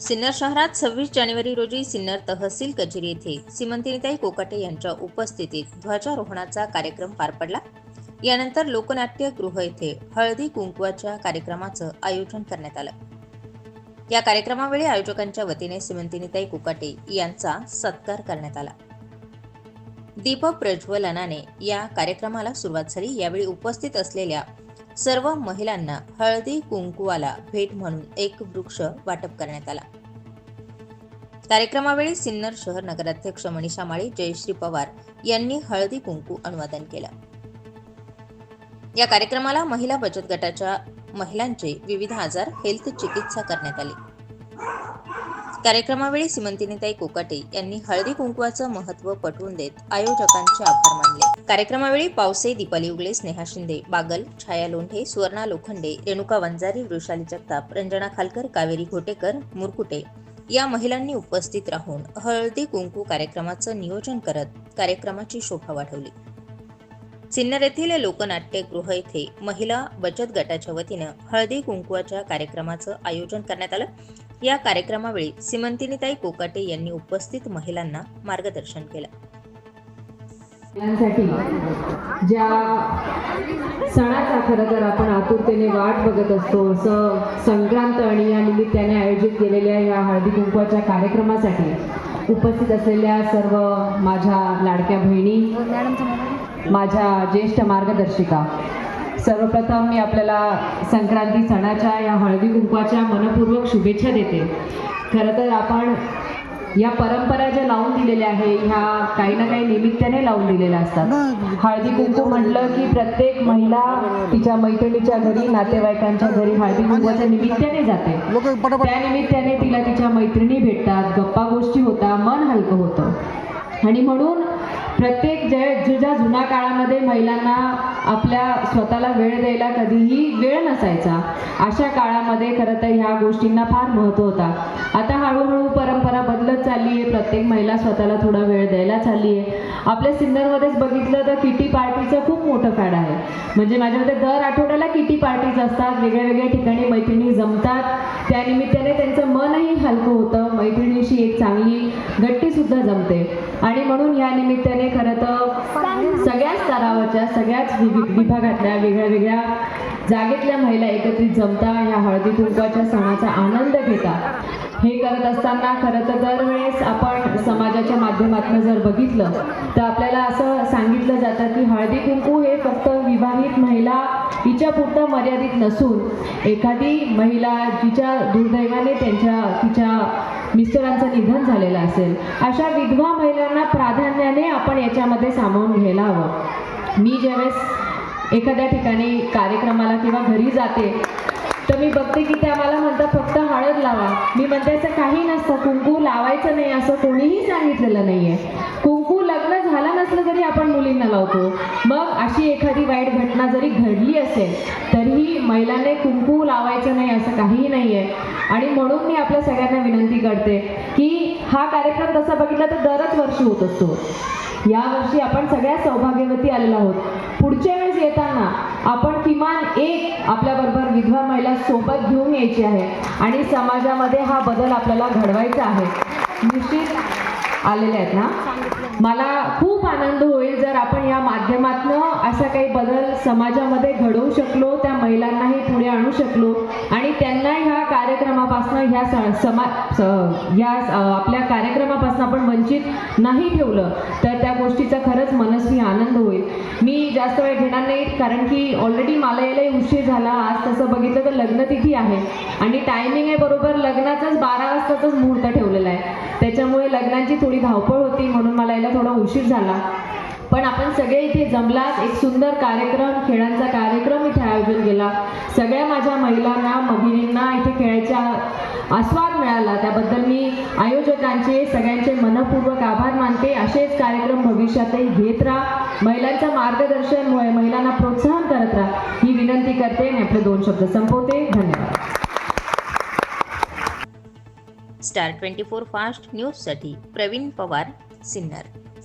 सिन्नर शहरात सव्वीस जानेवारी रोजी सिन्नर तहसील कचेरी येथे सीमंतिनीताई कोकाटे यांच्या उपस्थितीत ध्वजारोहणाचा कार्यक्रम पार पडला. यानंतर लोकनाट्य गृह येथे हळदी कुंकवाच्या कार्यक्रमाचं आयोजन करण्यात आलं. या कार्यक्रमावेळी आयोजकांच्या वतीने सीमंतिनीताई कोकाटे यांचा सत्कार करण्यात आला. दीपक प्रज्वलनाने या कार्यक्रमाला सुरुवात झाली. यावेळी उपस्थित असलेल्या सर्व महिलांना हळदी कुंकुवाला भेट म्हणून एक वृक्ष वाटप करण्यात आला. कार्यक्रमावेळी सिन्नर शहर नगराध्यक्ष मनीषा माळी जयश्री पवार यांनी हळदी कुंकू अनुवादन केलं. या कार्यक्रमाला महिला बचत गटाच्या महिलांचे विविध आजार हेल्थ चिकित्सा करण्यात आली. कार्यक्रमावेळी सीमंतिनीताई कोकाटे यांनी हळदी कुंकवाचं महत्त्व पटवून देत आयोजकांचे आभार मानले. कार्यक्रमावेळी पावसे दीपाली उगले स्नेहा शिंदे बागल छाया लोंढे सुवर्णा लोखंडे रेणुका वंजारी वृषाली जगताप रंजना खालकर कावेरी घोटेकर मुरकुटे या महिलांनी उपस्थित राहून हळदी कुंकू कार्यक्रमाचं नियोजन करत कार्यक्रमाची शोभा वाढवली. सिन्नर येथील लोकनाट्यगृह येथे महिला बचत गटाच्या वतीनं हळदी कुंकवाच्या कार्यक्रमाचं आयोजन करण्यात आलं. या कार्यक्रमावेळी सीमंतिनीताई कोकाटे यांनी उपस्थित महिलांना मार्गदर्शन केलं. महिलांसाठी ज्या सणाचा खरं तर आपण आतुरतेने वाट बघत असतो असं संक्रांत आणि या निमित्ताने आयोजित केलेल्या या हळदी कुंकवाच्या कार्यक्रमासाठी उपस्थित असलेल्या सर्व माझ्या लाडक्या बहिणी माझ्या ज्येष्ठ मार्गदर्शिका सर्वप्रथम मी आपल्याला संक्रांती सणाच्या या हळदी कुंकवाच्या मनपूर्वक शुभेच्छा देते. खरं तर आपण या परंपरा ज्या लावून दिलेल्या आहे ह्या काही ना काही निमित्ताने लावून दिलेल्या असतात. हळदी कुंकू म्हटलं की प्रत्येक महिला तिच्या मैत्रिणीच्या घरी नातेवाईकांच्या घरी हळदी कुंकवाच्या निमित्ताने जाते. त्या निमित्ताने तिला तिच्या मैत्रिणी भेटतात गप्पा गोष्टी होतात मन हलकं होतं. आणि म्हणून प्रत्येक जय ज्या जुन्या काळामध्ये महिलांना आपल्या स्वतःला वेळ द्यायला कधीही वेळ नसायचा. अशा काळामध्ये खरं तर ह्या गोष्टींना फार महत्त्व होता. आता हळूहळू परंपरा बदलत चालली आहे प्रत्येक महिला स्वतःला थोडा वेळ द्यायला चालली आहे आपल्या सिन्नरमध्येच बघितलं तर किटी पार्टीचं खूप मोठं फॅड आहे. म्हणजे माझ्यामध्ये दर आठवड्याला किटी पार्टीज असतात वेगळ्या वेगळ्या ठिकाणी मैत्रिणी जमतात. त्यानिमित्ताने त्यांचं मनही हलकं होतं मैत्रिणीशी एक चांगली गट्टीसुद्धा जमते. आणि म्हणून या निमित्ताने खरं तर सगळ्याच स्तरावरच्या सगळ्याच विभागातल्या वेगळ्या वेगळ्या जागेतल्या महिला एकत्रित जमता ह्या हळदी कुंकवाच्या सणाचा आनंद घेतात. हे करत असताना खरं तर दरवेळेस आपण समाजाच्या माध्यमातून जर बघितलं तर आपल्याला असं सांगितलं जातं की हळदी कुंकू हे फक्त विवाहित महिला तिच्या पुरतं मर्यादित नसून एखादी महिला जिच्या दुर्दैवाने त्यांच्या तिच्या मिस्टरांचं निधन झालेलं असेल अशा विधवा महिलांना प्राधान्याने आपण याच्यामध्ये सामावून घ्यायला हवं. मी ज्यावेळेस एखाद्या ठिकाणी कार्यक्रमाला किंवा घरी जाते तर मी बघते की त्या मला म्हणतात फक्त हळद लावा. मी म्हणते असं काही नसतं. कुंकू लावायचं नाही असं कोणीही सांगितलेलं नाही आहे कुंकू लग्न झालं नसलं तरी आपण मुलींना लावतो. मग अशी एखादी वाईट घटना जरी घडली असेल तरीही महिलांनी कुंकू लावायचं नाही असं काहीही नाही आहे आणि म्हणून मी आपल्या सगळ्यांना विनंती करते की हा कार्यक्रम तसा बघितला तर दरच वर्षी होत असतो. यावर्षी आपण सगळ्या सौभाग्यवती आलेलो आहोत. पुढच्या येताना आपण किमान एक आपल्याबरोबर विधवा महिला सोबत घेऊन यायची आहे. आणि समाजामध्ये हा बदल आपल्याला घडवायचा आहे. निश्चित आलेले आहेत ना? मला खूप आनंद होईल जर आपण या माध्यमातनं असा काही बदल समाजामध्ये घडवू शकलो त्या महिलांनाही पुढे आणू शकलो आणि त्यांना ह्या कार्यक्रमापासून ह्या स- समा स- ह्या आपल्या कार्यक्रमापासून आपण वंचित नाही ठेवलं तर त्या गोष्टीचा खरंच मन आनंद होईल. मी जास्त वेळ घेणार नाही कारण की ऑलरेडी मला यायला उशीर झाला. आज तसं बघितलं तर लग्नतिथी आहे. आणि टायमिंग आहे बरोबर लग्नाचाच बारा वाजताचाच मुहूर्त ठेवलेला आहे. त्याच्यामुळे लग्नाची थोडी धावपळ होती म्हणून मला यायला थोडा उशीर झाला. पण आपण सगळे इथे जमलात. एक सुंदर कार्यक्रम खेळांचा कार्यक्रम इथे आयोजन केला. सगळ्या माझ्या महिलांना भगिनींना इथे खेळायच्या आस्वाद मिळाला. त्याबद्दल मी आयोजकांचे सगळ्यांचे मनपूर्वक आभार मानते. असेच कार्यक्रम भविष्यातही घेत राहा. महिलांच्या मार्गदर्शनमुळे महिलांना प्रोत्साहन करत राहा. ही विनंती करते. आणि आपले दोन शब्द संपवते. धन्यवाद. स्टार ट्वेंटी फोर फास्ट न्यूजसाठी प्रवीण पवार सिन्नर.